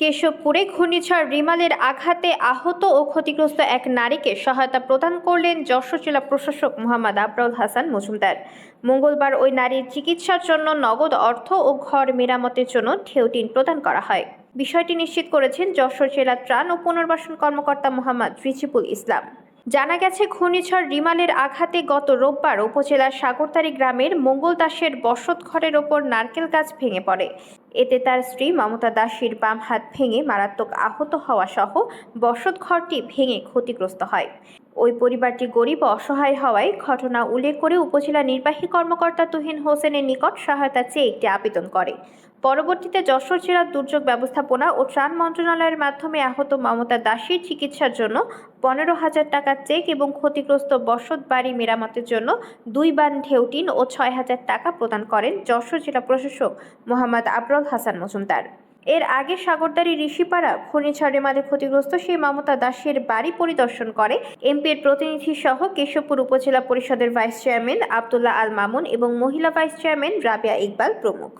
কেশবপুরে ঘূর্ণিঝড় রিমালের আঘাতে আহত ও ক্ষতিগ্রস্ত এক নারীকে সহায়তা প্রদান করলেন যশোর জেলা প্রশাসক মোহাম্মদ আবরাল হাসান মজুমদার। মঙ্গলবার ওই নারীর চিকিৎসার জন্য নগদ অর্থ ও ঘর মেরামতের জন্য ঢেউটিন প্রদান করা হয়। বিষয়টি নিশ্চিত করেছেন যশোর জেলা ত্রাণ ও পুনর্বাসন কর্মকর্তা মোহাম্মদ রিজিবুল ইসলাম। জানা গেছে, ঘূর্ণিঝড় রিমালের আঘাতে গত রোববার উপজেলার সাগরতারি গ্রামের মঙ্গল দাসের বসত ঘরের ওপর নারকেল গাছ ভেঙে পড়ে। এতে তার স্ত্রী মমতা দাসীর বাম হাত ভেঙে মারাত্মক আহত হওয়া সহ বসত ঘরটি ভেঙে ক্ষতিগ্রস্ত হয়। ওই পরিবারটি গরিব অসহায় হওয়ায় ঘটনা উল্লেখ করে উপজেলা নির্বাহী কর্মকর্তা তুহিন হোসেনের নিকট সহায়তা চেয়ে একটি আবেদন করে। পরবর্তীতে যশোর জেলা দুর্যোগ ব্যবস্থাপনা ও ত্রাণ মন্ত্রণালয়ের মাধ্যমে আহত মমতা দাসীর চিকিৎসার জন্য পনেরো হাজার টাকা চেক এবং ক্ষতিগ্রস্ত বসত বাড়ি মেরামতের জন্য দুই বান ঢেউটিন ও ছয় হাজার টাকা প্রদান করেন যশোর জেলা প্রশাসক মোহাম্মদ আবরল হাসান মজুমদার। এর আগে সাগরদারি ঋষিপাড়া ঘূর্ণিঝড়ের মাঝে ক্ষতিগ্রস্ত সেই মমতা দাসের বাড়ি পরিদর্শন করে। এমপির প্রতিনিধি সহ কেশবপুর উপজেলা পরিষদের ভাইস চেয়ারম্যান আবদুল্লাহ আল মামুন এবং মহিলা ভাইস চেয়ারম্যান রাবিয়া ইকবাল প্রমুখ।